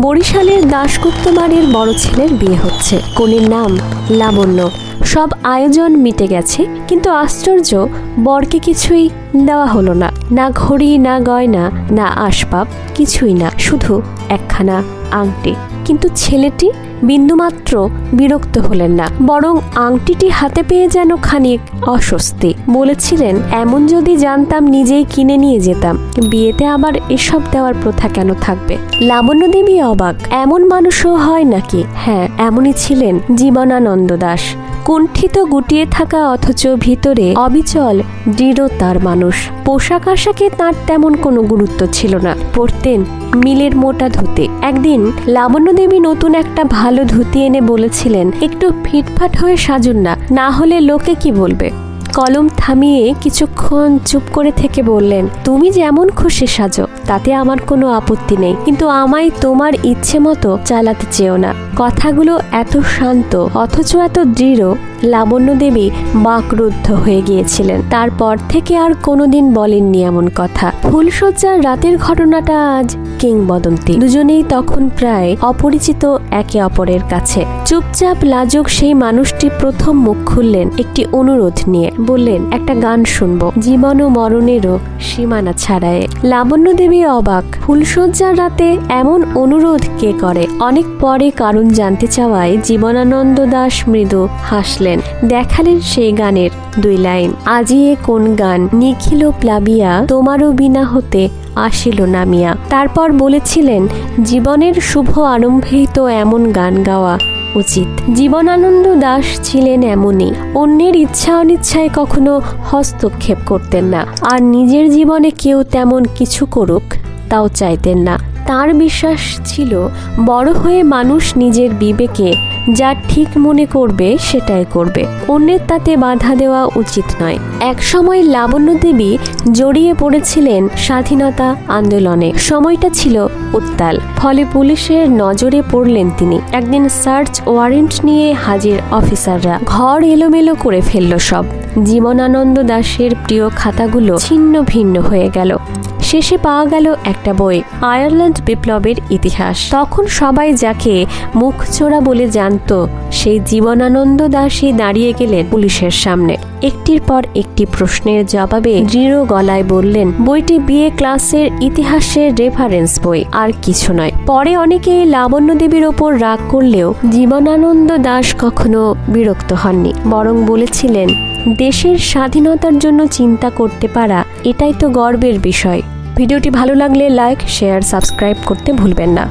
বরিশালের দাশগুপ্ত বাড়ির বড় ছেলের বিয়ে হচ্ছে। কনের নাম লাবণ্য। সব আয়োজন মিটে গেছে, কিন্তু আশ্চর্য, বরকে কিছুই দেওয়া হলো না। না ঘড়ি, না গয়না, না আসবাব, কিছুই না। শুধু একখানা আংটি। কিন্তু ছেলেটি বিন্দুমাত্র বিরক্ত হলেন না, বরং আংটিটি হাতে পেয়ে যেন খানিক অস্বস্তি। বলেছিলেন, এমন যদি জানতাম, নিজেই কিনে নিয়ে যেতাম। বিয়েতে আবার এসব দেওয়ার প্রথা কেন থাকবে? লাবণ্য দেবী অবাক, এমন মানুষও হয় নাকি? হ্যাঁ এমনই ছিলেন জীবনানন্দ দাস। কুণ্ঠিত গুটিয়ে থাকা অথচ ভিতরে অবিচল, দৃঢ়তার মানুষ। পোশাক আশাকে তার তেমন কোনো গুরুত্ব ছিল না। পরতেন মিলের মোটা ধুতি। একদিন লাবণ্য দেবী নতুন একটা ভালো ধুতি এনে বলেছিলেন, একটু ফিটফাট হয়ে সাজুন না না হলে লোকে কি বলবে? কলম থামিয়ে কিছুক্ষণ চুপ করে থেকে বললেন, তুমি যেমন খুশি সাজো, তাতে আমার কোনো আপত্তি নেই। কিন্তু আমায় তোমার ইচ্ছে মতো চালাতে চেও না। কথাগুলো এত শান্ত, অথচ এত দৃঢ়, লাবণ্য দেবী বাকরুদ্ধ হয়ে গিয়েছিলেন। তারপর থেকে আর কোনোদিন বলেননি এমন কথা। ফুলশয্যার রাতের ঘটনাটা আজ কিংবদন্তি। দুজনেই তখন প্রায় অপরিচিত একে অপরের কাছে। চুপচাপ লাজুক সেই মানুষটি প্রথম মুখ খুললেন একটি অনুরোধ নিয়ে। বললেন, একটা গান শুনব। জীবন ও মরণেরও সীমানা ছাড়ায়। লাবণ্য দেবী অবাক ফুলশয্যার রাতে এমন অনুরোধ কে করে? অনেক পরে কারণ জানতে চাওয়ায় জীবনানন্দ দাস মৃদু হাসলেন। দেখালেন সেই গানের দুই লাইন। আজিয়ে কোন গান? নিখিল প্লাবিয়া, তোমারও বিনা হতে আসিল নামিয়া তারপর বলেছিলেন, জীবনের শুভ আরম্ভেই তো এমন গান গাওয়া। উচিত। জীবনানন্দ দাস ছিলেন এমনই। অন্যের ইচ্ছা অনিচ্ছায় কখনো হস্তক্ষেপ করতেন না। আর নিজের জীবনে কেউ তেমন কিছু করুক তাও চাইতেন না। তার বিশ্বাস ছিল, বড় হয়ে মানুষ নিজের বিবেকে যা ঠিক মনে করবে সেটাই করবে। অন্যের তাতে বাধা দেওয়া উচিত নয়। একসময় লাবণ্য দেবী জড়িয়ে পড়েছিলেন স্বাধীনতা আন্দোলনে। সময়টা ছিল উত্তাল। ফলে পুলিশের নজরে পড়লেন তিনি। একদিন সার্চ ওয়ারেন্ট নিয়ে হাজির অফিসাররা। ঘর এলোমেলো করে ফেলল সব। জীবনানন্দ দাশের প্রিয় খাতাগুলো ছিন্ন ভিন্ন হয়ে গেল। শেষে পাওয়া গেল একটা বই, আয়ারল্যান্ড বিপ্লবের ইতিহাস। তখন সবাই যাকে মুখ চোরা বলে জানত, সেই জীবনানন্দ দাসই দাঁড়িয়ে গেলেন পুলিশের সামনে। একটির পর একটি প্রশ্নের জবাবে দৃঢ় গলায় বললেন, বইটি বিয়ে ক্লাসের ইতিহাসের রেফারেন্স বই, আর কিছু নয়। পরে অনেকে লাবণ্য দেবীর ওপর রাগ করলেও জীবনানন্দ দাস কখনো বিরক্ত হননি, বরং বলেছিলেন দেশের স্বাধীনতার জন্য চিন্তা করতে পারা, এটাই তো গর্বের বিষয়। ভিডিওটি ভালো লাগলে লাইক শেয়ার সাবস্ক্রাইব করতে ভুলবেন না।